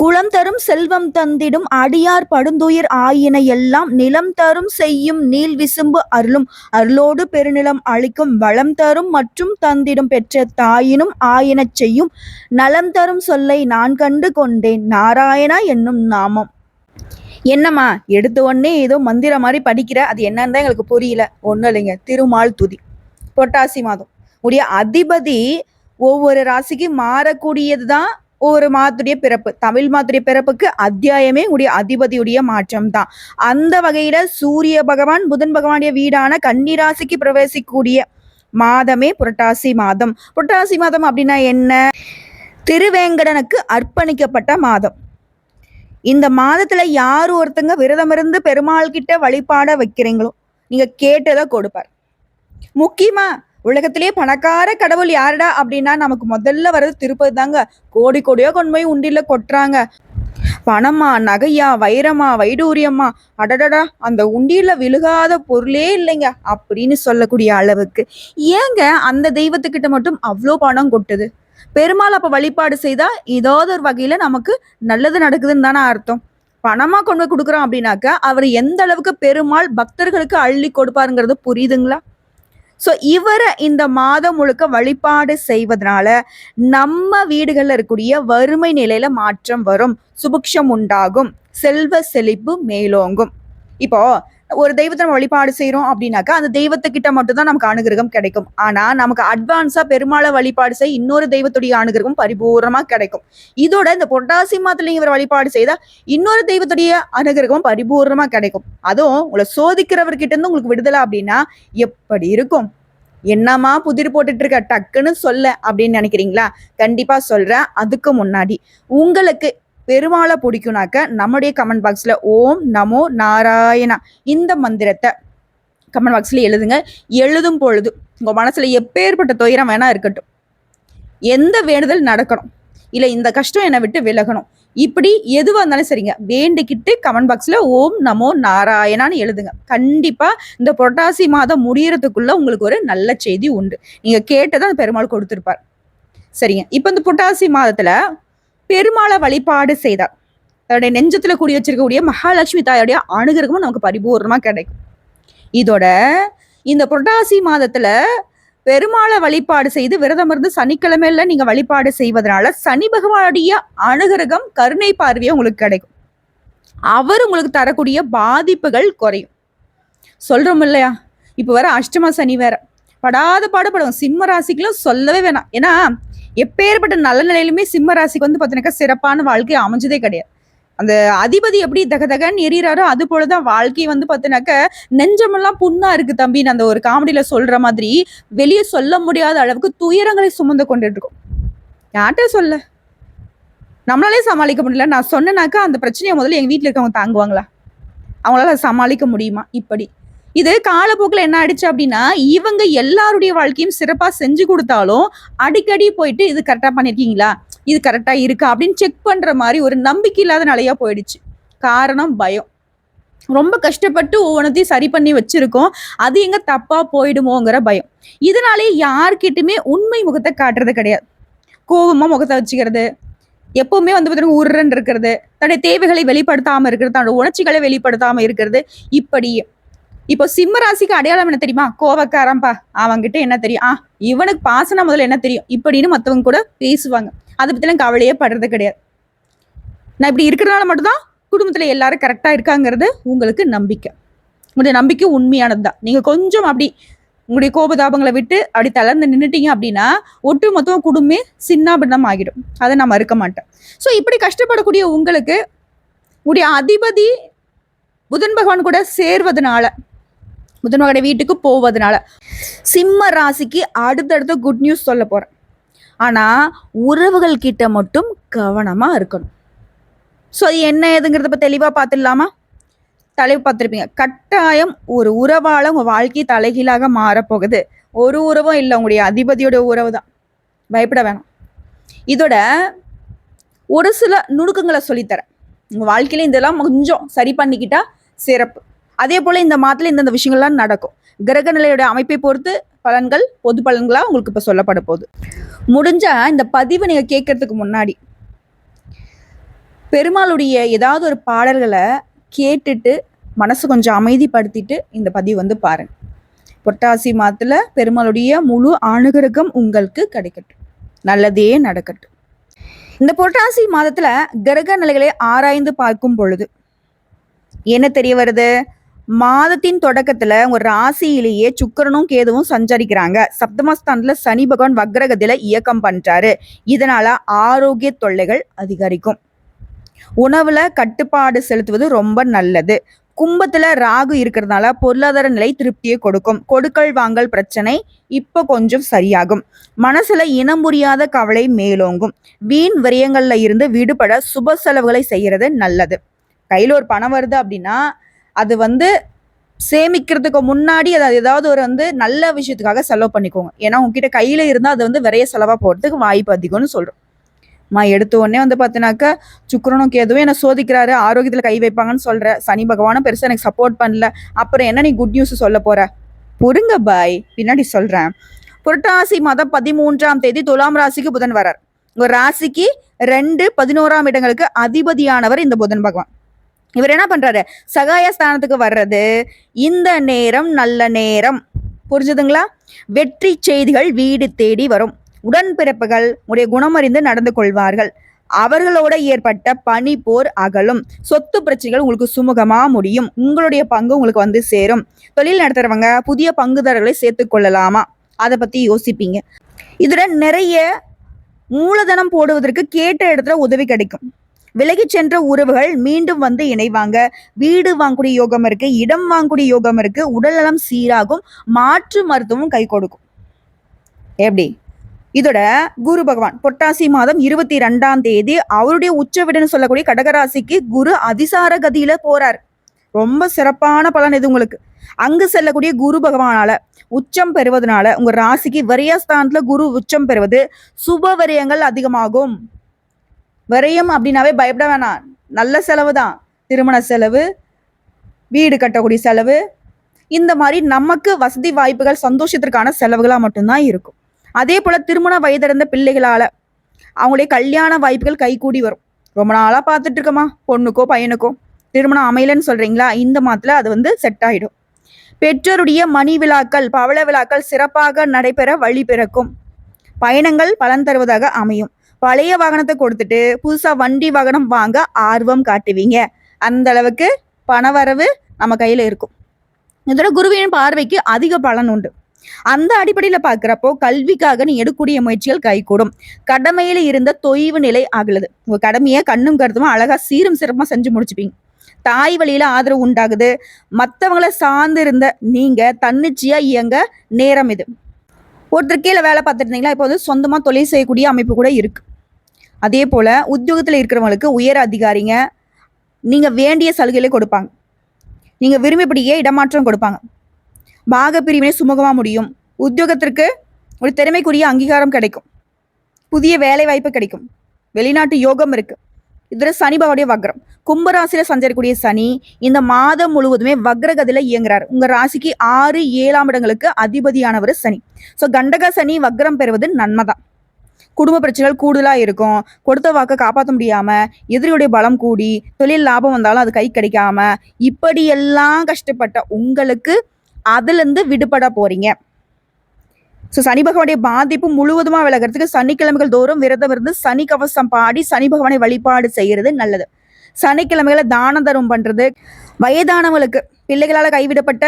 குளம் தரும் செல்வம் தந்திடும் அடியார் படுந்துயிர் ஆயின எல்லாம் நிலம் தரும் செய்யும் நீள் விசும்பு அருளும். அருளோடு பெருநிலம் அளிக்கும் வளம் தரும் மற்றும் தந்திடும் பெற்ற தாயினும் ஆயினச் செய்யும். நலம் தரும் சொல்லை நான் கண்டு கொண்டேன். நாராயணா என்னும் நாமம். என்னம்மா எடுத்த உடனே ஏதோ மந்திரம் மாதிரி படிக்கிற? அது என்னன்னு தான் எங்களுக்கு புரியல. ஒன்றும் இல்லைங்க. திருமால் துதி. பொட்டாசி மாதம். உடைய அதிபதி ஒவ்வொரு ராசிக்கு மாறக்கூடியது தான் ஒவ்வொரு மாதத்துடைய பிறப்பு தமிழ் மாதத்துடைய பிறப்புக்கு அத்தியாயமே உடைய அதிபதியுடைய மாற்றம் தான் அந்த வகையில சூரிய பகவான் புதன் பகவானுடைய வீடான கன்னிராசிக்கு பிரவேசிக்கக்கூடிய மாதமே புரட்டாசி மாதம். புரட்டாசி மாதம் அப்படின்னா என்ன? திருவேங்கடனுக்கு அர்ப்பணிக்கப்பட்ட மாதம். இந்த மாதத்துல யார் ஒருத்தங்க விரதம் இருந்து பெருமாள் கிட்ட வழிபாட வைக்கிறீங்களோ நீங்க கேட்டதை கொடுப்பார். முக்கியமா உலகத்திலேயே பணக்கார கடவுள் யாருடா அப்படின்னா நமக்கு முதல்ல வர்றது திருப்பதி தாங்க. கோடி கோடியோ கொண்டு போய் உண்டியில கொட்டுறாங்க. பணமா நகையா வைரமா வைடூரியமா? அடடடா அந்த உண்டியில விழுகாத பொருளே இல்லைங்க அப்படின்னு சொல்லக்கூடிய அளவுக்கு. ஏங்க அந்த தெய்வத்துக்கிட்ட மட்டும் அவ்வளோ பணம் கொட்டுது? பெருமாள் அப்போ வழிபாடு செய்தா ஏதாவது ஒரு வகையில் நமக்கு நல்லது நடக்குதுன்னு தானே அர்த்தம். பணமா கொண்டு போய் கொடுக்குறோம் அப்படின்னாக்க அவர் எந்த அளவுக்கு பெருமாள் பக்தர்களுக்கு அள்ளி கொடுப்பாருங்கிறது புரியுதுங்களா? ஸோ இவரை இந்த மாதம் முழுக்க வழிபாடு செய்வதனால நம்ம வீடுகளில் இருக்கக்கூடிய வறுமை நிலையில மாற்றம் வரும். சுபிக்ஷம் உண்டாகும். செல்வ செழிப்பு மேலோங்கும். இப்போ ஒரு தெய்வத்தை நம்ம வழிபாடு செய்யறோம் அப்படின்னாக்கா அந்த தெய்வத்துக்கிட்ட மட்டும் தான் நமக்கு அனுகிரகம் கிடைக்கும். ஆனா நமக்கு அட்வான்ஸா பெருமாளை வழிபாடு செய் இன்னொரு தெய்வத்துடைய அனுகிரகம் பரிபூர்ணமா கிடைக்கும். இதோட இந்த பொட்டாசி மாதத்துல இவர் வழிபாடு செய்தா இன்னொரு தெய்வத்துடைய அனுகிரகம் பரிபூர்ணமா கிடைக்கும். அதுவும் உங்களை சோதிக்கிறவர்கிட்ட இருந்து உங்களுக்கு விடுதலை அப்படின்னா எப்படி இருக்கும்? என்னம்மா புதிர் போட்டுட்டு இருக்க டக்குன்னு சொல்ல அப்படின்னு நினைக்கிறீங்களா? கண்டிப்பா சொல்றேன். அதுக்கு முன்னாடி உங்களுக்கு பெருமாளை பிடிக்கும்னாக்க நம்முடைய கமெண்ட் பாக்ஸில் ஓம் நமோ நாராயணா இந்த மந்திரத்தை கமெண்ட் பாக்ஸில் எழுதுங்க. எழுதும் பொழுது உங்கள் மனசில் எப்பேற்பட்ட துயரம் வேணால் இருக்கட்டும். எந்த வேண்டுதல் நடக்கணும்? இல்லை இந்த கஷ்டம் என்னை விட்டு விலகணும். இப்படி எதுவாக இருந்தாலும் சரிங்க. வேண்டிக்கிட்டு கமெண்ட் பாக்ஸில் ஓம் நமோ நாராயணான்னு எழுதுங்க. கண்டிப்பாக இந்த புரட்டாசி மாதம் முடியறதுக்குள்ள உங்களுக்கு ஒரு நல்ல செய்தி உண்டு. நீங்கள் கேட்டதான் பெருமாள் கொடுத்துருப்பார். சரிங்க. இப்போ இந்த புரட்டாசி மாதத்தில் பெருமாளை வழிபாடு செய்தார். தன்னுடைய நெஞ்சத்துல கூடி வச்சிருக்கக்கூடிய மகாலட்சுமி தாயோடைய அனுகிரகமும் நமக்கு பரிபூர்ணமா கிடைக்கும். இதோட இந்த புரட்டாசி மாதத்துல பெருமாளை வழிபாடு செய்து விரதம் இருந்து சனிக்கிழமையில நீங்க வழிபாடு செய்வதனால சனி பகவானுடைய அனுகிரகம் கருணை பார்வையை உங்களுக்கு கிடைக்கும். அவர் உங்களுக்கு தரக்கூடிய பாதிப்புகள் குறையும். சொல்றோம் இல்லையா? இப்போ வர அஷ்டம சனி வேற. படாத பாடுபடும். சிம்ம ராசிக்கெல்லாம் சொல்லவே வேணாம். ஏன்னா எப்பேற்பட்ட நல்ல நிலையிலுமே சிம்ம ராசிக்கு வந்து பார்த்தீங்கன்னாக்கா சிறப்பான வாழ்க்கை அமைஞ்சதே கிடையாது. அந்த அதிபதி எப்படி தக தகன்னு எரியறாரோ அது போலதான் வாழ்க்கை வந்து பார்த்தினாக்க நெஞ்சமெல்லாம் புண்ணா இருக்கு தம்பின்னு அந்த ஒரு காமெடியில சொல்ற மாதிரி வெளியே சொல்ல முடியாத அளவுக்கு துயரங்களை சுமந்து கொண்டுட்டு இருக்கும் யார்கிட்ட சொல்ல? நம்மளாலே சமாளிக்க முடியல. நான் சொன்னேனாக்கா அந்த பிரச்சனையை முதல்ல எங்க வீட்டில் இருக்கவங்க தாங்குவாங்களா? அவங்களால சமாளிக்க முடியுமா? இப்படி. இது காலப்போக்கில் என்ன ஆயிடுச்சு அப்படின்னா இவங்க எல்லாருடைய வாழ்க்கையும் சிறப்பாக செஞ்சு கொடுத்தாலும் அடிக்கடி போயிட்டு இது கரெக்டாக பண்ணியிருக்கீங்களா இது கரெக்டாக இருக்கா? அப்படின்னு செக் பண்ணுற மாதிரி ஒரு நம்பிக்கை இல்லாத நிலையா போயிடுச்சு. காரணம் பயம். ரொம்ப கஷ்டப்பட்டு ஒவ்வொன்றத்தையும் சரி பண்ணி வச்சிருக்கோம். அது எங்க தப்பா போயிடுமோங்கிற பயம். இதனாலே யார்கிட்டயுமே உண்மை முகத்தை காட்டுறது கிடையாது. கோபமா முகத்தை வச்சுக்கிறது எப்பவுமே வந்து பார்த்தீங்கன்னா உருன்னு இருக்கிறது தன்னுடைய தேவைகளை வெளிப்படுத்தாம இருக்கிறது தன்னோட உணர்ச்சிகளை வெளிப்படுத்தாம இருக்கிறது இப்படியே. இப்போ சிம்ம ராசிக்கு அடையாளம் என்ன தெரியுமா? கோவக்காரன்பா அவன்கிட்ட என்ன தெரியும்? ஆ இவனுக்கு பாசனா முதல்ல என்ன தெரியும்? இப்படின்னு மற்றவங்க கூட பேசுவாங்க. அதை பத்திலாம் கவலையே படுறது கிடையாது. நான் இப்படி இருக்கிறனால மட்டும்தான் குடும்பத்துல எல்லாரும் கரெக்டா இருக்காங்கிறது உங்களுக்கு நம்பிக்கை. உங்களுடைய நம்பிக்கை உண்மையானது தான் நீங்க கொஞ்சம் அப்படி உங்களுடைய கோபதாபங்களை விட்டு அப்படி தளர்ந்து நின்றுட்டீங்க அப்படின்னா ஒட்டு மொத்தம் குடும்பமே சின்னாபின்னம் ஆகிடும். அதை நான் மறுக்க மாட்டேன். ஸோ இப்படி கஷ்டப்படக்கூடிய உங்களுக்கு உங்களுடைய அதிபதி புதன் பகவான் கூட சேர்வதனால புதன் வீட்டுக்கு போவதனால. சிம்ம ராசிக்கு அடுத்தடுத்த குட் நியூஸ் சொல்ல போறேன். ஆனா உறவுகள் கிட்ட மட்டும் கவனமா இருக்கணும். ஸோ அது என்ன ஏதுங்கிறத இப்போ தெளிவாக பார்த்துடலாமா? தலைவு பார்த்துருப்பீங்க. கட்டாயம் ஒரு உறவால உங்க வாழ்க்கை தலைகீழாக மாறப்போகுது. ஒரு உறவும் இல்லை. உங்களுடைய அதிபதியோட உறவு தான். பயப்பட வேணாம். இதோட ஒரு சில நுணுக்கங்களை சொல்லித்தரேன். உங்க வாழ்க்கையில இதெல்லாம் கொஞ்சம் சரி பண்ணிக்கிட்டா சிறப்பு. அதே போல இந்த மாதத்துல இந்தந்த விஷயங்கள்லாம் நடக்கும். கிரக நிலையோட அமைப்பை பொறுத்து பலன்கள் பொது பலன்களா உங்களுக்கு இப்ப சொல்லப்பட போகுது. முடிஞ்சா இந்த பதிவை நீங்க கேட்கறதுக்கு முன்னாடி பெருமாளுடைய ஏதாவது ஒரு பாடல்களை கேட்டுட்டு மனசு கொஞ்சம் அமைதிப்படுத்திட்டு இந்த பதிவு வந்து பாருங்க. புரட்டாசி மாதத்துல பெருமாளுடைய முழு அனுகிரகம் உங்களுக்கு கிடைக்கட்டும். நல்லதே நடக்கட்டும். இந்த புரட்டாசி மாதத்துல கிரக நிலைகளை ஆராய்ந்து பார்க்கும் பொழுது என்ன தெரிய வருது? மாதத்தின் தொடக்கத்துல உங்க ராசியிலேயே சுக்கிரனும் கேதுவும் சஞ்சரிக்கிறாங்க. சப்தமஸ்தானத்துல சனி பகவான் வக்ரகதியில இயக்கம் பண்றாரு. இதனால ஆரோக்கிய தொல்லைகள் அதிகரிக்கும். உணவுல கட்டுப்பாடு செலுத்துவது ரொம்ப நல்லது. கும்பத்துல ராகு இருக்கிறதுனால பொருளாதார நிலை திருப்தியை கொடுக்கும். கொடுக்கல் வாங்கல் பிரச்சனை இப்ப கொஞ்சம் சரியாகும். மனசுல இனம் புரியாத கவலை மேலோங்கும். வீண் விரயங்கள்ல இருந்து விடுபட சுப செலவுகளை செய்யறது நல்லது. கையில ஒரு பணம் வருது அப்படின்னா அது வந்து சேமிக்கிறதுக்கு முன்னாடி அதை ஏதாவது ஒரு வந்து நல்ல விஷயத்துக்காக செலவு பண்ணிக்கோங்க. ஏன்னா உங்ககிட்ட கையில் இருந்தால் அது வந்து விரைய செலவாக போகிறதுக்கு வாய்ப்பு அதிகம்னு சொல்கிறோம் மா எடுத்த உடனே வந்து பார்த்தினாக்கா சுக்கரனும் கேதுவும் என்னை சோதிக்கிறாரு ஆரோக்கியத்தில் கை வைப்பாங்கன்னு சொல்கிற சனி பகவானும் பெருசாக எனக்கு சப்போர்ட் பண்ணல. அப்புறம் என்ன நீ குட் நியூஸ் சொல்ல போகிற பொறுங்க பாய் பின்னாடி சொல்கிறேன் புரட்டாசி மாதம் பதிமூன்றாம் தேதி துலாம் ராசிக்கு புதன் வரார் ஒரு ராசிக்கு ரெண்டு பதினோராம் இடங்களுக்கு அதிபதியானவர் இந்த புதன் பகவான். இவர் என்ன பண்றாரு? சகாய ஸ்தானத்துக்கு வர்றது. இந்த நேரம் நல்ல நேரம். புரிஞ்சுதுங்களா? வெற்றி செய்திகள் வீடு தேடி வரும். உடன்பிறப்புகள் உடைய குணமறிந்து நடந்து கொள்வார்கள். அவர்களோட ஏற்பட்ட பனி போர் அகலும். சொத்து பிரச்சனைகள் உங்களுக்கு சுமூகமா முடியும். உங்களுடைய பங்கு உங்களுக்கு வந்து சேரும். தொழில் நடத்துறவங்க புதிய பங்குதாரர்களை சேர்த்து கொள்ளலாமா? அதை பத்தி யோசிப்பீங்க. இதுல நிறைய மூலதனம் போடுவதற்கு கேட்ட இடத்துல உதவி கிடைக்கும். விலகி சென்ற உறவுகள் மீண்டும் வந்து இணைவாங்க. வீடு வாங்கக்கூடிய யோகம் இருக்கு இடம் வாங்கக்கூடிய யோகம் இருக்கு உடல்நலம் சீராகும் மாற்று மருத்துவம் கை கொடுக்கும். எப்படி? இதோட குரு பகவான் பொட்டாசி மாதம் இருபத்தி ரெண்டாம் தேதி அவருடைய உச்சவிடன்னு சொல்லக்கூடிய கடகராசிக்கு குரு அதிசார கதியில போறார். ரொம்ப சிறப்பான பலன் இது உங்களுக்கு. அங்கு செல்லக்கூடிய குரு பகவானால உச்சம் பெறுவதனால உங்க ராசிக்கு விரயஸ்தானத்துல குரு உச்சம் பெறுவது சுப விரயங்கள் அதிகமாகும். விரயம் அப்படின்னாவே பயப்பட வேணாம். நல்ல செலவு தான். திருமண செலவு வீடு கட்டக்கூடிய செலவு. இந்த மாதிரி நமக்கு வசதி வாய்ப்புகள் சந்தோஷத்திற்கான செலவுகளாக மட்டும்தான் இருக்கும். அதே போல் திருமண வயதிறந்த பிள்ளைகளால் அவங்களுடைய கல்யாண வாய்ப்புகள் கைகூடி வரும். ரொம்ப நாளாக பார்த்துட்டு இருக்கமா பொண்ணுக்கோ பையனுக்கோ. திருமணம் அமையலன்னு சொல்கிறீங்களா இந்த மாதத்தில் அது வந்து செட் ஆகிடும் பெற்றோருடைய மணி விழாக்கள் பவள விழாக்கள் சிறப்பாக நடைபெற வழி பிறக்கும். பயணங்கள் பலன் தருவதாக அமையும். பழைய வாகனத்தை கொடுத்துட்டு புதுசா வண்டி வாகனம் வாங்க ஆர்வம் காட்டுவீங்க. அந்த அளவுக்கு பணவரவு நம்ம கையில இருக்கும். இதோட குருவின் பார்வைக்கு அதிக பலன் உண்டு. அந்த அடிப்படையில பாக்குறப்போ கல்விக்காக நீ எடுக்கக்கூடிய முயற்சிகள் கைகூடும். கடமையில இருந்த தொய்வு நிலை ஆகுது உங்க கடமையை கண்ணும் கருத்துமா அழகா சீரும் சிறப்பாக செஞ்சு முடிச்சுப்பீங்க. தாய் வழியில ஆதரவு உண்டாகுது. மத்தவங்கள சார்ந்து இருந்த நீங்க தன்னிச்சையா இயங்க நேரம் இது. ஒருத்தர் கீழே வேலை பார்த்துட்டு இருந்தீங்களா? இப்போ வந்து சொந்தமா தொழில் செய்யக்கூடிய அமைப்பு கூட இருக்கு. அதே போல் உத்தியோகத்தில் இருக்கிறவங்களுக்கு உயர் அதிகாரிங்க நீங்கள் வேண்டிய சலுகைகளை கொடுப்பாங்க. நீங்கள் விரும்பியபடியே இடமாற்றம் கொடுப்பாங்க. பாக பிரிவினை சுமூகமாக முடியும். உத்தியோகத்திற்கு ஒரு திறமைக்குரிய அங்கீகாரம் கிடைக்கும். புதிய வேலை வாய்ப்பு கிடைக்கும். வெளிநாட்டு யோகம் இருக்குது இதில் சனி வக்ரம். கும்பராசியில் சஞ்சரிக்கூடிய சனி இந்த மாதம் முழுவதுமே வக்ரகதியில் இயங்குறார். உங்கள் ராசிக்கு ஆறு ஏழாம் இடங்களுக்கு அதிபதியானவர் சனி. ஸோ கண்டக சனி வக்ரம் பெறுவது நன்மை தான் குடும்ப பிரச்சனைகள் கூடுதலா இருக்கும். கொடுத்த வாக்கை காப்பாற்ற முடியாம எதிரியுடைய பலம் கூடி தொழில் லாபம் வந்தாலும் அது கை கிடைக்காம இப்படியெல்லாம் கஷ்டப்பட்ட உங்களுக்கு அதுலேருந்து விடுபட போறீங்க. ஸோ சனி பகவானுடைய பாதிப்பு முழுவதுமா விலகிறதுக்கு சனிக்கிழமைகள் தோறும் விரதம் இருந்து சனி கவசம் பாடி சனி பகவானை வழிபாடு செய்யறது நல்லது. சனிக்கிழமைகளை தான தரும் பண்றது வயதானவங்களுக்கு பிள்ளைகளால் கைவிடப்பட்ட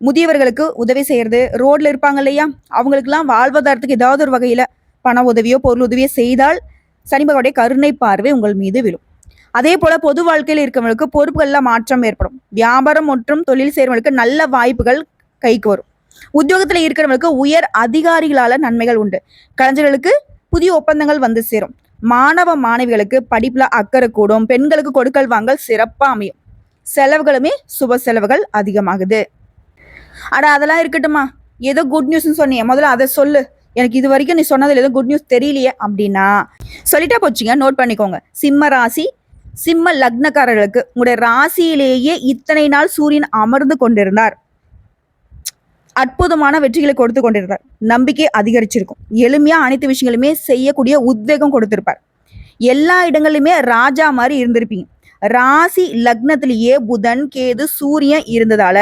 முதியவர்களுக்கு உதவி செய்யறது ரோட்ல இருப்பாங்க இல்லையா? அவங்களுக்குலாம் வாழ்வாதாரத்துக்கு ஏதாவது ஒரு வகையில பண உதவியோ பொருள் உதவியோ செய்தால் சனி பகவானுடைய கருணை பார்வை உங்கள் மீது விழும். அதே போல பொது வாழ்க்கையில் இருக்கவங்களுக்கு பொறுப்புகளில் மாற்றம் ஏற்படும். வியாபாரம் மற்றும் தொழில் செய்கிறவங்களுக்கு நல்ல வாய்ப்புகள் கைக்கு வரும். உத்தியோகத்தில் இருக்கிறவங்களுக்கு உயர் அதிகாரிகளால நன்மைகள் உண்டு. கலைஞர்களுக்கு புதிய ஒப்பந்தங்கள் வந்து சேரும். மாணவ மாணவிகளுக்கு படிப்புல அக்கறை கூடும். பெண்களுக்கு கொடுக்கல் வாங்கல் சிறப்பாக அமையும். செலவுகளுமே சுப செலவுகள் அதிகமாகுது. அட அதெல்லாம் இருக்கட்டுமா ஏதோ குட் நியூஸ்னு சொன்னீங்க முதல்ல அதை சொல்லு. எனக்கு இது வரைக்கும் நீ சொன்னதுல எதுவும் குட் நியூஸ் தெரியலையே அப்படின்னா சொல்லிட்டா போச்சுங்க நோட் பண்ணிக்கோங்க. சிம்ம ராசி சிம்ம லக்னக்காரர்களுக்கு உங்களுடைய ராசியிலேயே இத்தனை நாள் சூரியன் அமர்ந்து கொண்டிருந்தார். அற்புதமான வெற்றிகளை கொடுத்து கொண்டிருந்தார். நம்பிக்கை அதிகரிச்சிருக்கும். எளிமையா அனைத்து விஷயங்களுமே செய்யக்கூடிய உத்வேகம் கொடுத்திருப்பார். எல்லா இடங்கள்லையுமே ராஜா மாதிரி இருந்திருப்பீங்க. ராசி லக்னத்திலேயே புதன் கேது சூரியன் இருந்ததால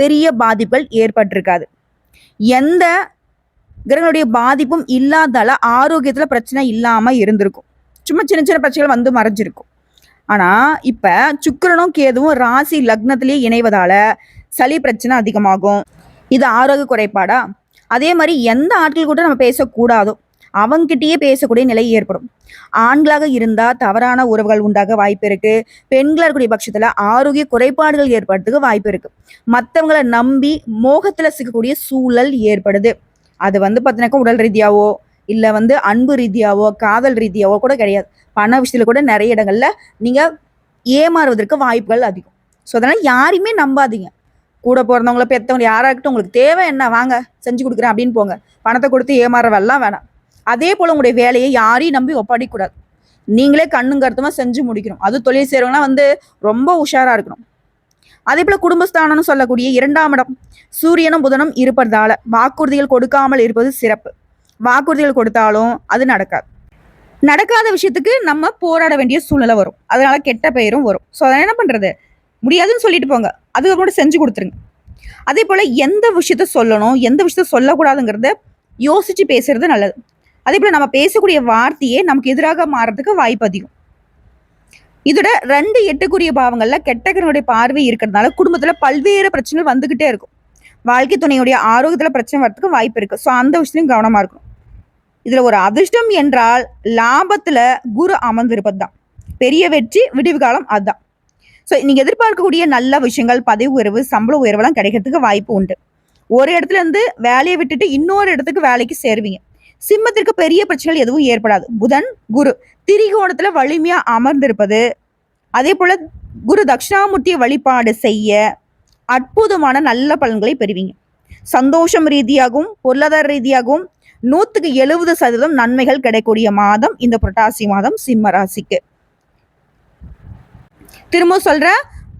பெரிய பாதிப்புகள் ஏற்பட்டிருக்காது. எந்த கிரகங்களுடைய பாதிப்பும் இல்லாதால ஆரோக்கியத்துல பிரச்சனை இல்லாம இருந்திருக்கும். சும்மா சின்ன சின்ன பிரச்சனைகள் வந்து மறைஞ்சிருக்கும். ஆனா இப்ப சுக்கிரனும் கேதுவும் ராசி லக்னத்திலேயே இணைவதால சளி பிரச்சனை அதிகமாகும். இது ஆரோக்கிய குறைபாடா? அதே மாதிரி எந்த ஆட்கள் கூட நம்ம பேசக்கூடாதோ அவங்ககிட்டயே பேசக்கூடிய நிலை ஏற்படும். ஆண்களாக இருந்தா தவறான உறவுகள் உண்டாக வாய்ப்பு இருக்கு. பெண்களாக இருக்கக்கூடிய பட்சத்துல ஆரோக்கிய குறைபாடுகள் ஏற்படுறதுக்கு வாய்ப்பு இருக்கு. மற்றவங்களை நம்பி மோகத்துல சிக்கக்கூடிய சூழல் ஏற்படுது. அது வந்து பார்த்தீங்கன்னாக்கா உடல் ரீதியாவோ இல்லை வந்து அன்பு ரீதியாவோ காதல் ரீதியாவோ கூட கிடையாது. பண விஷயத்தில் கூட நிறைய இடங்களில் நீங்கள் ஏமாறுவதற்கு வாய்ப்புகள் அதிகம். ஸோ அதனால் யாரையுமே நம்பாதீங்க. கூட பிறந்தவங்கள பெற்றவங்க யாராக இருக்கட்டும் உங்களுக்கு தேவை என்ன வாங்க செஞ்சு கொடுக்குறேன் அப்படின்னு போங்க. பணத்தை கொடுத்து ஏமாறவெல்லாம் வேணாம். அதே போல் உங்களுடைய வேலையை யாரையும் நம்பி ஒப்படைக்கூடாது. நீங்களே கண்ணுங்கருத்தமாக செஞ்சு முடிக்கணும். அது தொழில் செய்கிறவங்களாம் வந்து ரொம்ப உஷாராக இருக்கணும். அதே போல் குடும்பஸ்தானம்னு சொல்லக்கூடிய இரண்டாம் இடம் சூரியனும் புதனும் இருப்பதால வாக்குறுதிகள் கொடுக்காமல் இருப்பது சிறப்பு. வாக்குறுதிகள் கொடுத்தாலும் அது நடக்காது. நடக்காத விஷயத்துக்கு நம்ம போராட வேண்டிய சூழ்நிலை வரும். அதனால கெட்ட பெயரும் வரும். ஸோ அதை என்ன பண்ணுறது முடியாதுன்னு சொல்லிட்டு போங்க. அது கூட செஞ்சு கொடுத்துருங்க. அதே போல் எந்த விஷயத்த சொல்லணும் எந்த விஷயத்த சொல்லக்கூடாதுங்கிறத யோசிச்சு பேசுறது நல்லது. அதே போல் நம்ம பேசக்கூடிய வார்த்தையே நமக்கு எதிராக மாறதுக்கு வாய்ப்பு அதிகம். இதோட ரெண்டு எட்டுக்குரிய பாவங்கள்ல கெட்டகனுடைய பார்வை இருக்கிறதுனால குடும்பத்துல பல்வேறு பிரச்சனைகள் வந்துகிட்டே இருக்கும். வாழ்க்கை துணையுடைய ஆரோக்கியத்துல பிரச்சனை வரதுக்கு வாய்ப்பு இருக்கு. ஸோ அந்த விஷயத்தையும் கவனமா இருக்கணும். இதுல ஒரு அதிர்ஷ்டம் என்றால் லாபத்துல குரு அமர்ந்திருப்பது தான் பெரிய வெற்றி விடிவு காலம் அதுதான். ஸோ நீங்க எதிர்பார்க்கக்கூடிய நல்ல விஷயங்கள் பதவி உயர்வு சம்பள உயர்வெல்லாம் கிடைக்கிறதுக்கு வாய்ப்பு உண்டு. ஒரு இடத்துல இருந்து வேலையை விட்டுட்டு இன்னொரு இடத்துக்கு வேலைக்கு சேருவீங்க. சிம்மத்திற்கு பெரிய பிரச்சனைகள் எதுவும் ஏற்படாது. புதன் குரு. திரிகோணத்துல வலிமையா அமர்ந்திருப்பது. அதே போல குரு தட்சிணாமூர்த்தியை வழிபாடு செய்ய அற்புதமான நல்ல பலன்களை பெறுவீங்க. சந்தோஷம் ரீதியாகவும் பொருளாதார ரீதியாகவும் நூத்துக்கு எழுபது சதவீதம் நன்மைகள் கிடைக்கக்கூடிய மாதம் இந்த புரட்டாசி மாதம் சிம்ம ராசிக்கு. திரும்ப சொல்ற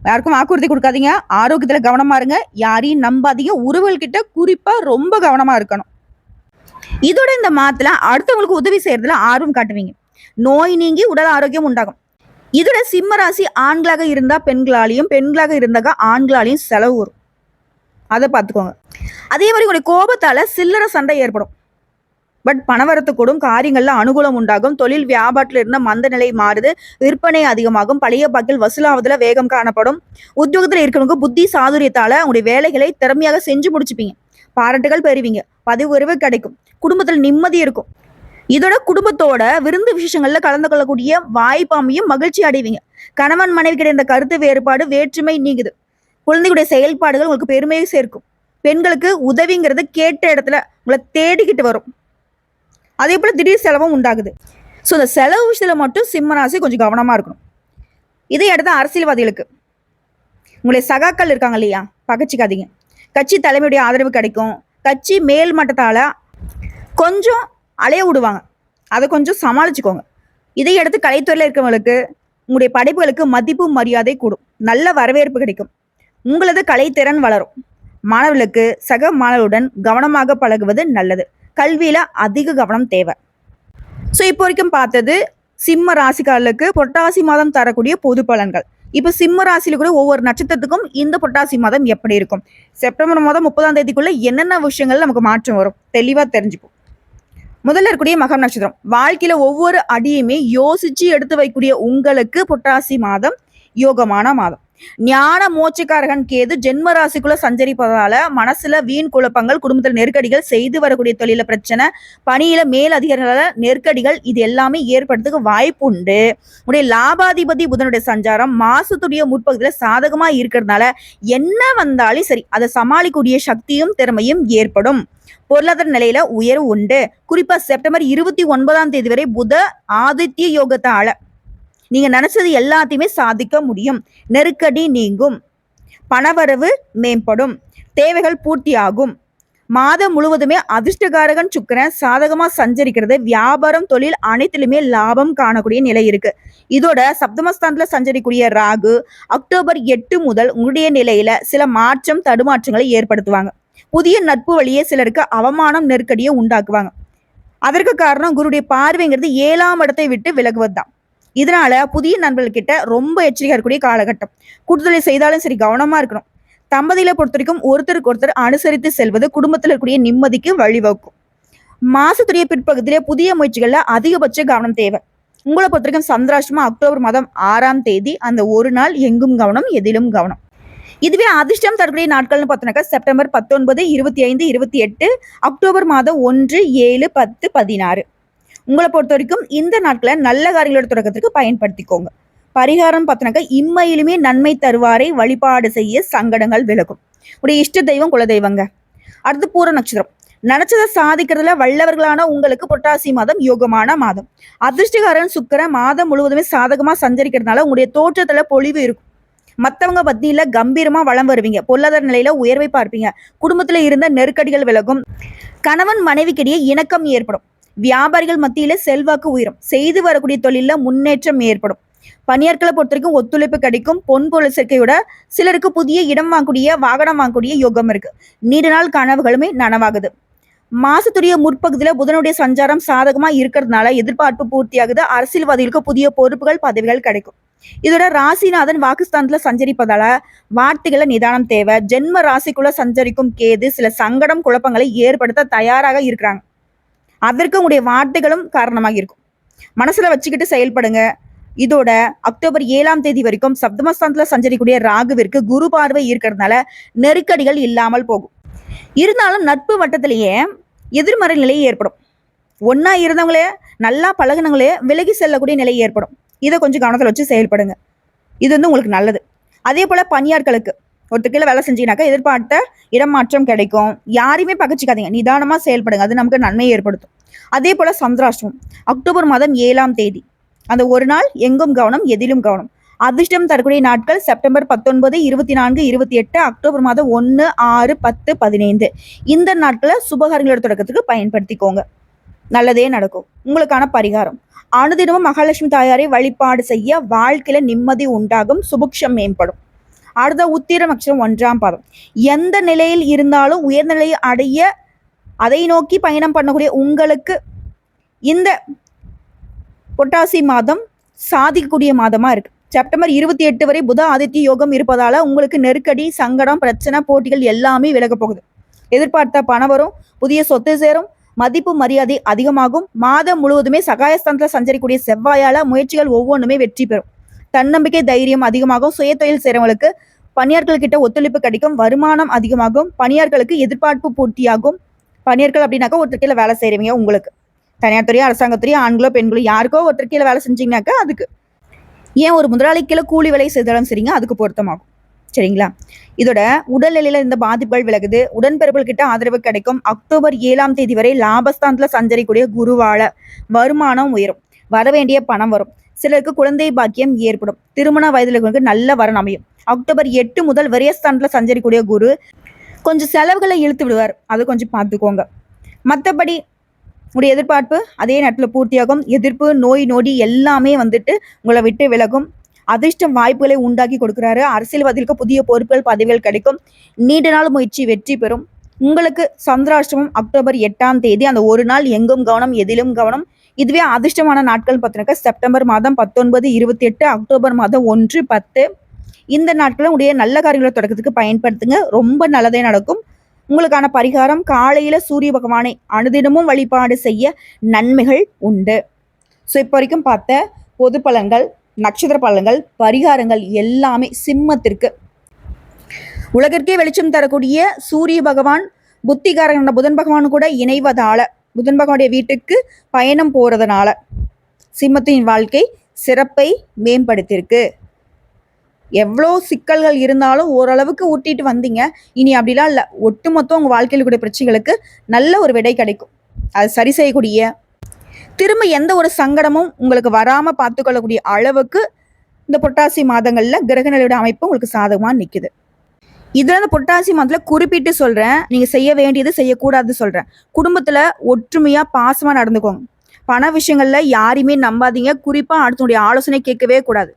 யாருக்கும் வாக்குறுதி கொடுக்காதீங்க. ஆரோக்கியத்துல கவனமா இருங்க. யாரையும் நம்பாதீங்க. உறவுகள் கிட்ட குறிப்பா ரொம்ப கவனமா இருக்கணும். இதோட இந்த மாதத்துல அடுத்தவங்களுக்கு உதவி செய்யறதுல ஆர்வம் காட்டுவீங்க. நோய் நீங்கி உடல் ஆரோக்கியம் உண்டாகும். இதோட சிம்ம ராசி ஆண்களாக இருந்தா பெண்களாலையும் பெண்களாக இருந்தாக்க ஆண்களாலையும் செலவு வரும். அதை பார்த்துக்கோங்க அதே மாதிரி உங்களுடைய கோபத்தால சில்லறை சண்டை ஏற்படும். பட் பணவரத்து கூடும் காரியங்கள்ல அனுகூலம் உண்டாகும். தொழில் வியாபாரத்தில் இருந்த மந்த நிலை மாறுது. விற்பனை அதிகமாகும். பழைய பாக்கில் வசூலாவதுல வேகம் காணப்படும். உத்தியோகத்தில் இருக்கிறவங்க புத்தி சாதுரியத்தால உங்களுடைய வேலைகளை திறமையாக செஞ்சு முடிச்சுப்பீங்க. பாராட்டுகள் பெறுவீங்க. பதிவு உறவு கிடைக்கும். குடும்பத்தில் நிம்மதி இருக்கும். இதோட குடும்பத்தோட விருந்து விசேஷங்கள்ல கலந்து கொள்ளக்கூடிய வாய்ப்பாமையும் மகிழ்ச்சி அடைவீங்க. கணவன் மனைவி கிடைந்த கருத்து வேறுபாடு வேற்றுமை நீங்குது. குழந்தைகளுடைய செயல்பாடுகள் உங்களுக்கு பெருமையை சேர்க்கும். பெண்களுக்கு உதவிங்கிறது கேட்ட இடத்துல உங்களை தேடிக்கிட்டு வரும். அதே போல் திடீர் செலவும் உண்டாகுது. ஸோ இந்த செலவு விஷயத்தில் மட்டும் சிம்மராசி கொஞ்சம் கவனமாக இருக்கணும். இதை அடுத்த அரசியல்வாதிகளுக்கு. உங்களுடைய சகாக்கள் இருக்காங்க இல்லையா? பகச்சிக்காதீங்க. கட்சி தலைமையுடைய ஆதரவு கிடைக்கும். கட்சி மேல் மட்டத்தால் கொஞ்சம் அலைய விடுவாங்க. அதை கொஞ்சம் சமாளிச்சுக்கோங்க. இதை அடுத்து கலைத்துறையில் இருக்கிறவங்களுக்கு உங்களுடைய படைப்புகளுக்கு மதிப்பு மரியாதை கூடும். நல்ல வரவேற்பு கிடைக்கும். உங்களது கலைத்திறன் வளரும். மாணவர்களுக்கு சக மாணவருடன் கவனமாக பழகுவது நல்லது. கல்வியில அதிக கவனம் தேவை. ஸோ இப்போ வரைக்கும் பார்த்தது சிம்ம ராசிக்காரர்களுக்கு பொட்டாசி மாதம் தரக்கூடிய பொது பலன்கள். இப்போ சிம்ம ராசியில கூட ஒவ்வொரு நட்சத்திரத்துக்கும் இந்த பொட்டாசி மாதம் எப்படி இருக்கும்? செப்டம்பர் மாதம் முப்பதாம் தேதிக்குள்ள என்னென்ன விஷயங்கள் நமக்கு மாற்றம் வரும்? தெளிவா தெரிஞ்சுப்போம். முதல்ல இருக்கக்கூடிய மகம் நட்சத்திரம். வாழ்க்கையில ஒவ்வொரு அடியுமே யோசிச்சு எடுத்து வைக்கக்கூடிய உங்களுக்கு பொட்டாசி மாதம் யோகமான மாதம். ஞான மோட்சக்காரகன் கேது ஜென்ம ராசிக்குள்ள சஞ்சரிப்பதால மனசுல வீண் குழப்பங்கள் குடும்பத்தில் நெருக்கடிகள் செய்து வரக்கூடிய தொழில பிரச்சனை பணியில மேல் அதிகாரிகள நெருக்கடிகள் இது எல்லாமே ஏற்படுறதுக்கு வாய்ப்பு உண்டு. உடைய லாபாதிபதி புதனுடைய சஞ்சாரம் மாசத்துடைய முற்பகுதியில சாதகமா இருக்கிறதுனால என்ன வந்தாலும் சரி அதை சமாளிக்கக்கூடிய சக்தியும் திறமையும் ஏற்படும். பொருளாதார நிலையில உயர்வு உண்டு. குறிப்பா செப்டம்பர் இருபத்தி ஒன்பதாம் தேதி வரை புத ஆதித்ய யோகத்தால நீங்க நினைச்சது எல்லாத்தையுமே சாதிக்க முடியும். நெருக்கடி நீங்கும். பணவரவு மேம்படும். தேவைகள் பூர்த்தியாகும். மாதம் முழுவதுமே அதிர்ஷ்டகாரகன் சுக்கரன் சாதகமா சஞ்சரிக்கிறது. வியாபாரம் தொழில் அனைத்திலுமே லாபம் காணக்கூடிய நிலை இருக்கு. இதோட சப்தமஸ்தானத்துல சஞ்சரிக்கூடிய ராகு அக்டோபர் எட்டு முதல் உங்களுடைய நிலையில சில மாற்றம் தடுமாற்றங்களை ஏற்படுத்துவாங்க. புதிய நட்பு வழியே சிலருக்கு அவமானம் நெருக்கடியை உண்டாக்குவாங்க. அதற்கு காரணம் குருடைய பார்வைங்கிறது ஏழாம் இடத்தை விட்டு விலகுவது தான் இதனால புதிய நண்பர்கள்கிட்ட ரொம்ப எச்சரிக்கையாக இருக்கக்கூடிய காலகட்டம். கூட்டுதலை செய்தாலும் சரி கவனமா இருக்கணும். தம்பதியில பொறுத்த வரைக்கும் ஒருத்தருக்கு ஒருத்தர் அனுசரித்து செல்வது குடும்பத்தில் இருக்கக்கூடிய நிம்மதிக்கு வழிவகுக்கும். மாசத்துடைய பிற்பகுதியில புதிய முயற்சிகள்ல அதிகபட்ச கவனம் தேவை. உங்களை பொறுத்த வரைக்கும் சந்திராஷ்டமா அக்டோபர் மாதம் ஆறாம் தேதி அந்த ஒரு நாள் எங்கும் கவனம் எதிலும் கவனம். இதுவே அதிர்ஷ்டம் தரக்கூடிய நாட்கள்னு பார்த்தோம்னாக்கா செப்டம்பர் பத்தொன்பது இருபத்தி ஐந்து இருபத்தி எட்டு அக்டோபர் மாதம் ஒன்று ஏழு பத்து பதினாறு. உங்களை பொறுத்த வரைக்கும் இந்த நாட்களை நல்ல காரியங்களோட தொடக்கத்திற்கு பயன்படுத்திக்கோங்க. பரிகாரம் பார்த்தோன்னாக்கா இம்மையிலுமே நன்மை தருவாரை வழிபாடு செய்ய சங்கடங்கள் விலகும். உடைய இஷ்ட தெய்வம் குலதெய்வங்க. அடுத்து பூர நட்சத்திரம். நினைச்சதை சாதிக்கிறதுல வல்லவர்களான உங்களுக்கு புரட்டாசி மாதம் யோகமான மாதம். அதிர்ஷ்டகாரன் சுக்கர மாதம் முழுவதுமே சாதகமா சஞ்சரிக்கிறதுனால உங்களுடைய தோற்றத்துல பொலிவு இருக்கும். மற்றவங்க பத்தியில கம்பீரமா வளம் வருவீங்க. பொருளாதார நிலையில உயர்வை பார்ப்பீங்க. குடும்பத்துல இருந்த நெருக்கடிகள் விலகும். கணவன் மனைவிக்கிடையே இணக்கம் ஏற்படும். வியாபாரிகள் மத்தியில செல்வாக்கு உயரும். செய்து வரக்கூடிய தொழில முன்னேற்றம் ஏற்படும். பணியாட்களை பொறுத்த வரைக்கும் ஒத்துழைப்பு கிடைக்கும். பொன் பொருள் சேர்க்கையோட சிலருக்கு புதிய இடம் வாங்கக்கூடிய வாகனம் வாங்கக்கூடிய யோகம் இருக்கு. நீண்ட நாள் கனவுகளுமே நனவாகுது. மாசத்துடைய முற்பகுதியில் புதனுடைய சஞ்சாரம் சாதகமா இருக்கிறதுனால எதிர்பார்ப்பு பூர்த்தியாகுது. அரசியல்வாதிகளுக்கு புதிய பொறுப்புகள் பதவிகள் கிடைக்கும். இதோட ராசிநாதன் வாக்குஸ்தானத்துல சஞ்சரிப்பதால வார்த்தைகளை நிதானம் தேவை. ஜென்ம ராசிக்குள்ள சஞ்சரிக்கும் கேது சில சங்கடம் குழப்பங்களை ஏற்படுத்த தயாராக இருக்கிறாங்க. அதற்கு உங்களுடைய வார்த்தைகளும் காரணமாக இருக்கும் மனசுல வச்சுக்கிட்டு செயல்படுங்க. இதோட அக்டோபர் ஏழாம் தேதி வரைக்கும் சப்தமஸ்தானத்துல சஞ்சரிக்கூடிய ராகுவிற்கு குரு பார்வை இருக்கிறதுனால நெருக்கடிகள் இல்லாமல் போகும். இருந்தாலும் நட்பு வட்டத்திலேயே எதிர்மறை நிலை ஏற்படும். ஒன்னா இருந்தவங்களே நல்லா பழகுனவங்களே விலகி செல்லக்கூடிய நிலை ஏற்படும். இதை கொஞ்சம் கவனத்தில் வச்சு செயல்படுங்க. இது வந்து உங்களுக்கு நல்லது. அதே போல பணியாட்களுக்கு. ஒருத்தர் கீழே வேலை செஞ்சீங்கன்னாக்கா எதிர்பார்த்த இடமாற்றம் கிடைக்கும். யாரையுமே பகச்சிக்காதீங்க. நிதானமா செயல்படுங்க. அது நமக்கு நன்மையை ஏற்படுத்தும். அதே போல சந்திராஷ்டமம். அக்டோபர் மாதம் ஏழாம் தேதி. அந்த ஒரு நாள் எங்கும் கவனம் எதிலும் கவனம். அதிர்ஷ்டம் தரக்கூடிய நாட்கள் செப்டம்பர் பத்தொன்பது இருபத்தி நான்கு இருபத்தி எட்டு அக்டோபர் மாதம் ஒன்று ஆறு பத்து பதினைந்து. இந்த நாட்களை சுபகாரங்களோட தொடக்கத்துக்கு பயன்படுத்திக்கோங்க. நல்லதே நடக்கும். உங்களுக்கான பரிகாரம். அனுதினமும் மகாலட்சுமி தாயாரை வழிபாடு செய்ய வாழ்க்கையில நிம்மதி உண்டாகும். சுபுக்ஷம் மேம்படும். அடுத்த உத்திரம் அக்ஷரம் ஒன்றாம் பாதம். எந்த நிலையில் இருந்தாலும் உயர்ந்த நிலையை அடைய அதை நோக்கி பயணம் பண்ணக்கூடிய உங்களுக்கு இந்த பொட்டாசி மாதம் சாதிக்கக்கூடிய மாதமா இருக்கு. செப்டம்பர் இருபத்தி எட்டு வரை புத ஆதித்ய யோகம் இருப்பதால உங்களுக்கு நெருக்கடி சங்கடம் பிரச்சனை போட்டிகள் எல்லாமே விலக போகுது. எதிர்பார்த்த பணம் வரும் புதிய சொத்து சேரும் மதிப்பு மரியாதை அதிகமாகும். மாதம் முழுவதுமே சகாயஸ்தானத்தில் சஞ்சரிக்கூடிய செவ்வாயால முயற்சிகள் ஒவ்வொன்றுமே வெற்றி பெறும். தன்னம்பிக்கை தைரியம் அதிகமாகும். சுய தொழில் செய்கிறவங்களுக்கு பணியாளர்கள்கிட்ட ஒத்துழைப்பு கிடைக்கும். வருமானம் அதிகமாகும். பணியார்களுக்கு எதிர்பார்ப்பு பூர்த்தியாகும். பணியாளர்கள் அப்படின்னாக்கா ஒருத்தர் கீழே வேலை செய்கிறவங்க உங்களுக்கு. தனியார் துறையோ அரசாங்கத்துறையோ ஆண்களோ பெண்களோ யாருக்கோ ஒருத்தர் கீழே வேலை செஞ்சீங்கன்னாக்கா அதுக்கு. ஏன் ஒரு முதலாளி கீழே கூலி வேலை செய்தாலும் சரிங்க அதுக்கு பொருத்தமாகும். சரிங்களா? இதோட உடல்நிலையில இந்த பாதிப்புகள் விலகுது. உடன்பிறப்புகள் கிட்ட ஆதரவு கிடைக்கும். அக்டோபர் ஏழாம் தேதி வரை லாபஸ்தானத்துல சஞ்சரிக்கூடிய குருவால வருமானம் உயரும். வர வேண்டிய பணம் வரும். சிலருக்கு குழந்தை பாக்கியம் ஏற்படும். திருமண வயதுல நல்ல வரன் அமையும். அக்டோபர் எட்டு முதல் விரயஸ்தானத்தில் சஞ்சரிக்கூடிய குரு கொஞ்சம் செலவுகளை இழுத்து விடுவார். அதை கொஞ்சம் பார்த்துக்கோங்க. மற்றபடி உங்களுடைய எதிர்பார்ப்பு அதே நேரத்தில் பூர்த்தியாகும். எதிர்ப்பு நோய் நொடி எல்லாமே வந்துட்டு உங்களை விட்டு விலகும். அதிர்ஷ்டம் வாய்ப்புகளை உண்டாக்கி கொடுக்குறாரு. அரசியல்வாதிகளுக்கு புதிய பொறுப்புகள் பதவிகள் கிடைக்கும். நீண்ட நாள் முயற்சி வெற்றி பெறும். உங்களுக்கு சந்திராஷ்டமம் அக்டோபர் எட்டாம் தேதி. அந்த ஒரு நாள் எங்கும் கவனம் எதிலும் கவனம். இதுவே அதிர்ஷ்டமான நாட்கள் பார்த்தோன்னாக்கா செப்டம்பர் மாதம் பத்தொன்பது இருபத்தி எட்டு அக்டோபர் மாதம் ஒன்று பத்து. இந்த நாட்களும் உடைய நல்ல காரியங்களை தொடக்கத்துக்கு பயன்படுத்துங்க. ரொம்ப நல்லதே நடக்கும். உங்களுக்கான பரிகாரம் காலையில சூரிய பகவானை அனுதினமும் வழிபாடு செய்ய நன்மைகள் உண்டு. ஸோ இப்போ வரைக்கும் பார்த்த பொது பலன்கள் நட்சத்திர பலன்கள் பரிகாரங்கள் எல்லாமே சிம்மத்திற்கு. உலகிற்கே வெளிச்சம் தரக்கூடிய சூரிய பகவான் புத்திகாரன் புதன் பகவான் கூட இணைவதால புதன் பகவானுடைய வீட்டுக்கு பயணம் போகிறதுனால சிம்மத்தின் வாழ்க்கை சிறப்பை மேம்படுத்தியிருக்கு. எவ்வளோ சிக்கல்கள் இருந்தாலும் ஓரளவுக்கு ஊட்டிட்டு வந்தீங்க. இனி அப்படிலாம் இல்லை. ஒட்டுமொத்தம் உங்கள் வாழ்க்கையில் கூடிய பிரச்சனைகளுக்கு நல்ல ஒரு விடை கிடைக்கும். அது சரி செய்யக்கூடிய திரும்ப எந்த ஒரு சங்கடமும் உங்களுக்கு வராமல் பார்த்துக்கொள்ளக்கூடிய அளவுக்கு இந்த பொட்டாசி மாதங்களில் கிரகநிலையோட அமைப்பு உங்களுக்கு சாதகமாக நிற்குது இதில் இருந்து பொட்டாசி மாதத்தில் குறிப்பிட்டு சொல்கிறேன் நீங்கள் செய்ய வேண்டியது செய்யக்கூடாது சொல்கிறேன் குடும்பத்தில் ஒற்றுமையாக பாசமாக நடந்துக்கோங்க. பண விஷயங்களில் யாரையுமே நம்பாதீங்க. குறிப்பாக அடுத்தனுடைய ஆலோசனை கேட்கவே கூடாது.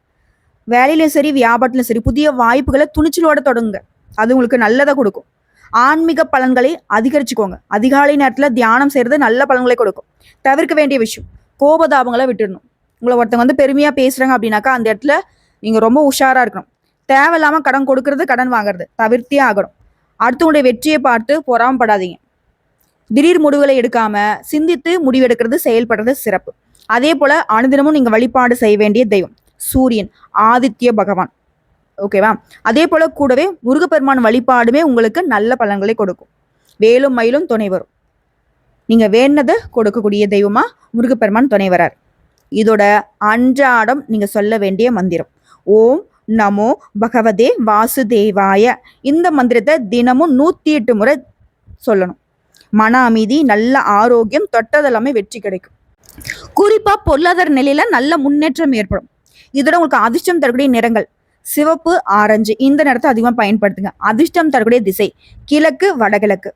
வேலையிலும் சரி வியாபாரத்திலும் சரி புதிய வாய்ப்புகளை துணிச்சலோட தொடங்குங்க. அது உங்களுக்கு நல்லதை கொடுக்கும். ஆன்மீக பலன்களை அதிகரிச்சுக்கோங்க. அதிகாலை நேரத்தில் தியானம் செய்கிறது நல்ல பலன்களை கொடுக்கும். தவிர்க்க வேண்டிய விஷயம் கோபதாபங்களை விட்டுடணும் உங்களை ஒருத்தவங்க வந்து பெருமையாக பேசுகிறாங்க அப்படின்னாக்கா அந்த இடத்துல நீங்கள் ரொம்ப உஷாராக இருக்கணும். தேவையில்லாமல் கடன் கொடுக்கறது கடன் வாங்குறது. தவிர்த்தே ஆகணும். அடுத்தவங்களுடைய வெற்றியை பார்த்து பொறாமப்படாதீங்க. திடீர் முடிவுகளை எடுக்காம சிந்தித்து முடிவெடுக்கிறது செயல்படுறது சிறப்பு. அதே போல அனுதினமும் நீங்க வழிபாடு செய்ய வேண்டிய தெய்வம் சூரியன் ஆதித்ய பகவான். ஓகேவா அதே போல கூடவே முருகப்பெருமான் வழிபாடுமே உங்களுக்கு நல்ல பலன்களை கொடுக்கும். வேலும் மயிலும் துணை வரும். நீங்க வேண்டதை கொடுக்கக்கூடிய தெய்வமா முருகப்பெருமான் துணை வரார். இதோட அன்றாடம் நீங்க சொல்ல வேண்டிய மந்திரம். ஓம் நமோ பகவதே வாசுதேவாய. இந்த மந்திரத்தை தினமும் நூத்தி எட்டு முறை சொல்லணும். மன அமைதி நல்ல ஆரோக்கியம் தொட்டதெல்லாமே வெற்றி கிடைக்கும். குறிப்பா பொருளாதார நிலையில நல்ல முன்னேற்றம் ஏற்படும். இதோட உங்களுக்கு அதிர்ஷ்டம் தரக்கூடிய நிறங்கள். சிவப்பு ஆரஞ்சு இந்த நிறத்தை அதிகமாக பயன்படுத்துங்க. அதிர்ஷ்டம் தரக்கூடிய திசை கிழக்கு வடகிழக்கு.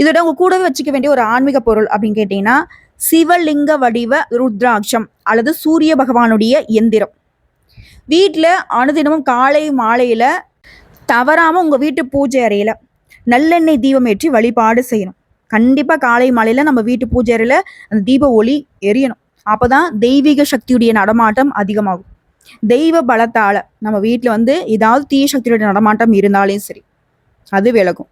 இதோட உங்க கூடவே வச்சுக்க வேண்டிய ஒரு ஆன்மீக பொருள் அப்படின்னு கேட்டீங்கன்னா சிவலிங்க வடிவ ருத்ராட்சம் அல்லது சூரிய பகவானுடைய எந்திரம். வீட்டில் அனுதினமும் காலை மாலையில் தவறாமல் உங்கள் வீட்டு பூஜை அறையில் நல்லெண்ணெய் தீபம் ஏற்றி வழிபாடு செய்யணும். கண்டிப்பாக காலை மாலையில் நம்ம வீட்டு பூஜை அறையில் அந்த தீப ஒளி எரியணும். அப்போ தான் தெய்வீக சக்தியுடைய நடமாட்டம் அதிகமாகும். தெய்வ பலத்தால் நம்ம வீட்டில் வந்து ஏதாவது தீய சக்தியுடைய நடமாட்டம் இருந்தாலும் சரி அது விலகும்.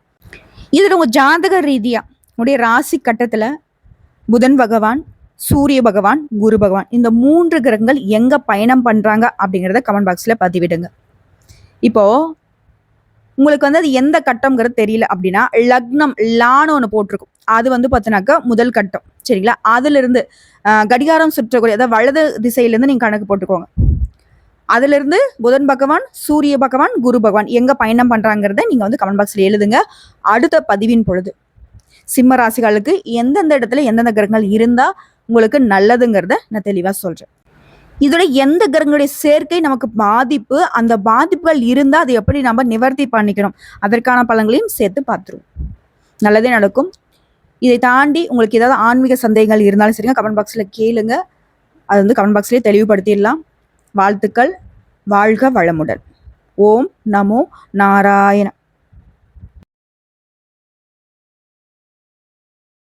இதில் உங்கள் ஜாதக ரீதியாக உடைய ராசி கட்டத்தில் புதன் பகவான் சூரிய பகவான் குரு பகவான் இந்த மூன்று கிரகங்கள் எங்கே பயணம் பண்ணுறாங்க அப்படிங்கிறத கமெண்ட் பாக்ஸில் பதிவிடுங்க. இப்போது உங்களுக்கு வந்து அது எந்த கட்டம்ங்கிறது தெரியல அப்படின்னா லக்னம் லான்னு ஒன்று போட்டிருக்கும். அது வந்து பார்த்தீங்கன்னாக்கா முதல் கட்டம். சரிங்களா? அதுலேருந்து கடிகாரம் சுற்றக்கூடிய அதாவது வலது திசையிலேருந்து நீங்கள் கணக்கு போட்டுக்கோங்க. அதுலேருந்து புதன் பகவான் சூரிய பகவான் குரு பகவான் எங்கே பயணம் பண்ணுறாங்கிறத நீங்கள் வந்து கமெண்ட் பாக்ஸில் எழுதுங்க. அடுத்த பதிவின் பொழுது. சிம்ம ராசிகளுக்கு எந்தெந்த இடத்துல எந்தெந்த கிரகங்கள் இருந்தால் உங்களுக்கு நல்லதுங்கிறத நான் தெளிவாக சொல்கிறேன் இதோட எந்த கிரகங்களுடைய சேர்க்கை நமக்கு பாதிப்பு அந்த பாதிப்புகள் இருந்தால் அதை எப்படி நம்ம நிவர்த்தி பண்ணிக்கணும்? அதற்கான பலன்களையும் சேர்த்து பார்த்துருவோம். நல்லதே நடக்கும். இதை தாண்டி உங்களுக்கு ஏதாவது ஆன்மீக சந்தேகங்கள் இருந்தாலும் சரிங்க கமெண்ட் பாக்ஸில் கேளுங்க. அது வந்து கமெண்ட் பாக்ஸ்லேயே தெளிவுபடுத்திடலாம். வாழ்த்துக்கள். வாழ்க வளமுடன். ஓம் நமோ நாராயண.